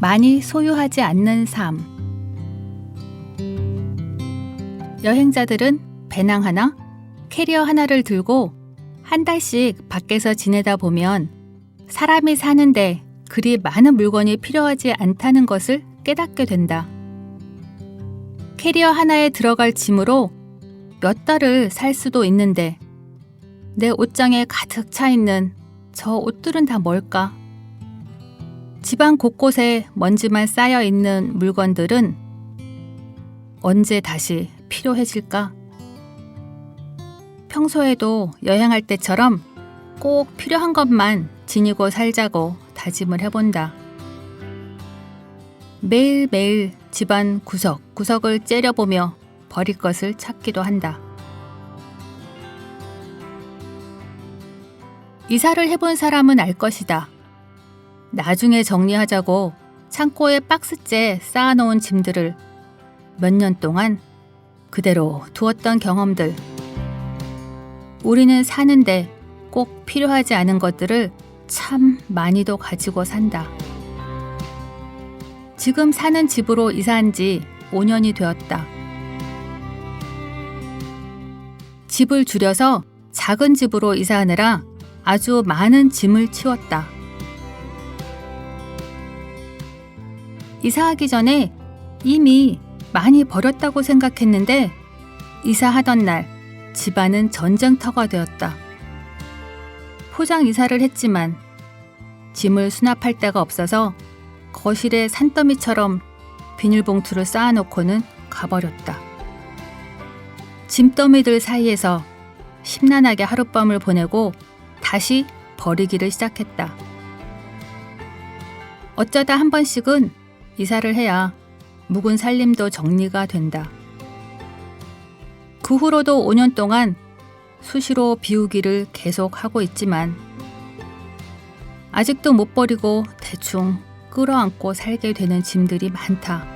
많이 소유하지 않는 삶. 여행자들은 배낭 하나, 캐리어 하나를 들고 한 달씩 밖에서 지내다 보면 사람이 사는데 그리 많은 물건이 필요하지 않다는 것을 깨닫게 된다. 캐리어 하나에 들어갈 짐으로 몇 달을 살 수도 있는데 내 옷장에 가득 차 있는 저 옷들은 다 뭘까? 집안 곳곳에 먼지만 쌓여 있는 물건들은 언제 다시 필요해질까? 평소에도 여행할 때처럼 꼭 필요한 것만 지니고 살자고 다짐을 해본다. 매일매일 집안 구석구석을 째려보며 버릴 것을 찾기도 한다. 이사를 해본 사람은 알 것이다. 나중에 정리하자고 창고에 박스째 쌓아놓은 짐들을 몇 년 동안 그대로 두었던 경험들. 우리는 사는데 꼭 필요하지 않은 것들을 참 많이도 가지고 산다. 지금 사는 집으로 이사한 지 5년이 되었다. 집을 줄여서 작은 집으로 이사하느라 아주 많은 짐을 치웠다. 이사하기 전에 이미 많이 버렸다고 생각했는데 이사하던 날 집안은 전쟁터가 되었다. 포장 이사를 했지만 짐을 수납할 데가 없어서 거실에 산더미처럼 비닐봉투를 쌓아놓고는 가버렸다. 짐더미들 사이에서 심란하게 하룻밤을 보내고 다시 버리기를 시작했다. 어쩌다 한 번씩은 이사를 해야 묵은 살림도 정리가 된다. 그 후로도 5년 동안 수시로 비우기를 계속하고 있지만 아직도 못 버리고 대충 끌어안고 살게 되는 짐들이 많다.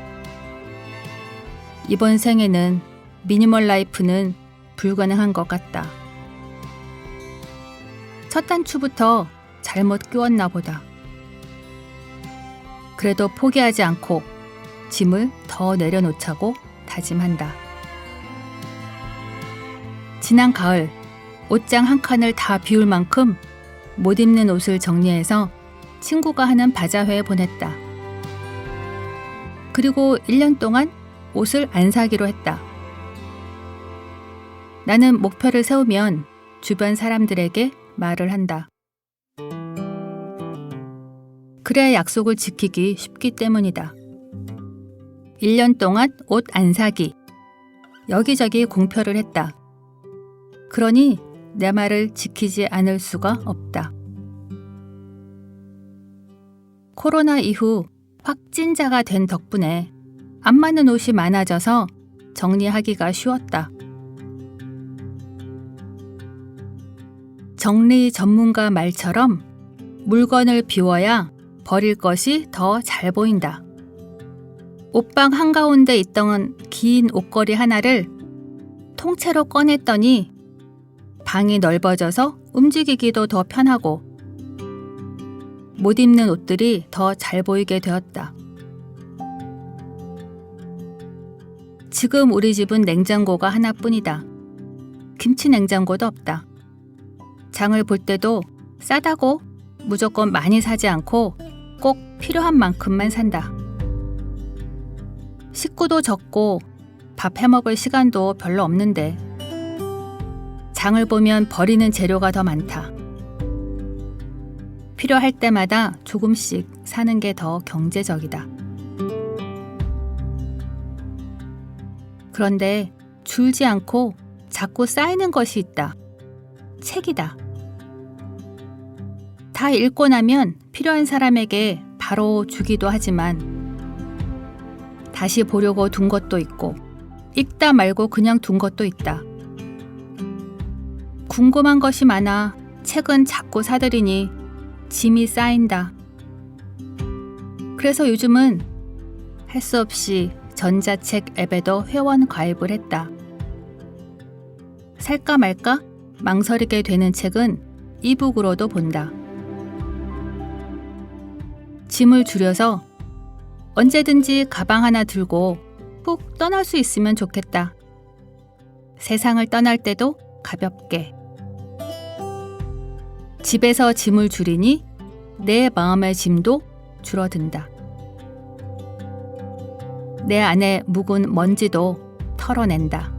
이번 생에는 미니멀 라이프는 불가능한 것 같다. 첫 단추부터 잘못 끼웠나 보다. 그래도 포기하지 않고 짐을 더 내려놓자고 다짐한다. 지난 가을 옷장 한 칸을 다 비울 만큼 못 입는 옷을 정리해서 친구가 하는 바자회에 보냈다. 그리고 1년 동안 옷을 안 사기로 했다. 나는 목표를 세우면 주변 사람들에게 말을 한다. 그래야 약속을 지키기 쉽기 때문이다. 1년 동안 옷 안 사기. 여기저기 공표를 했다. 그러니 내 말을 지키지 않을 수가 없다. 코로나 이후 확진자가 된 덕분에 안 맞는 옷이 많아져서 정리하기가 쉬웠다. 정리 전문가 말처럼 물건을 비워야 버릴 것이 더 잘 보인다. 옷방 한가운데 있던 긴 옷걸이 하나를 통째로 꺼냈더니 방이 넓어져서 움직이기도 더 편하고 못 입는 옷들이 더 잘 보이게 되었다. 지금 우리 집은 냉장고가 하나뿐이다. 김치 냉장고도 없다. 장을 볼 때도 싸다고 무조건 많이 사지 않고 꼭 필요한 만큼만 산다. 식구도 적고 밥 해먹을 시간도 별로 없는데 장을 보면 버리는 재료가 더 많다. 필요할 때마다 조금씩 사는 게 더 경제적이다. 그런데 줄지 않고 자꾸 쌓이는 것이 있다. 책이다. 다 읽고 나면 필요한 사람에게 바로 주기도 하지만 다시 보려고 둔 것도 있고 읽다 말고 그냥 둔 것도 있다. 궁금한 것이 많아 책은 자꾸 사들이니 짐이 쌓인다. 그래서 요즘은 할 수 없이 전자책 앱에도 회원 가입을 했다. 살까 말까 망설이게 되는 책은 이북으로도 본다. 짐을 줄여서 언제든지 가방 하나 들고 푹 떠날 수 있으면 좋겠다. 세상을 떠날 때도 가볍게. 집에서 짐을 줄이니 내 마음의 짐도 줄어든다. 내 안에 묵은 먼지도 털어낸다.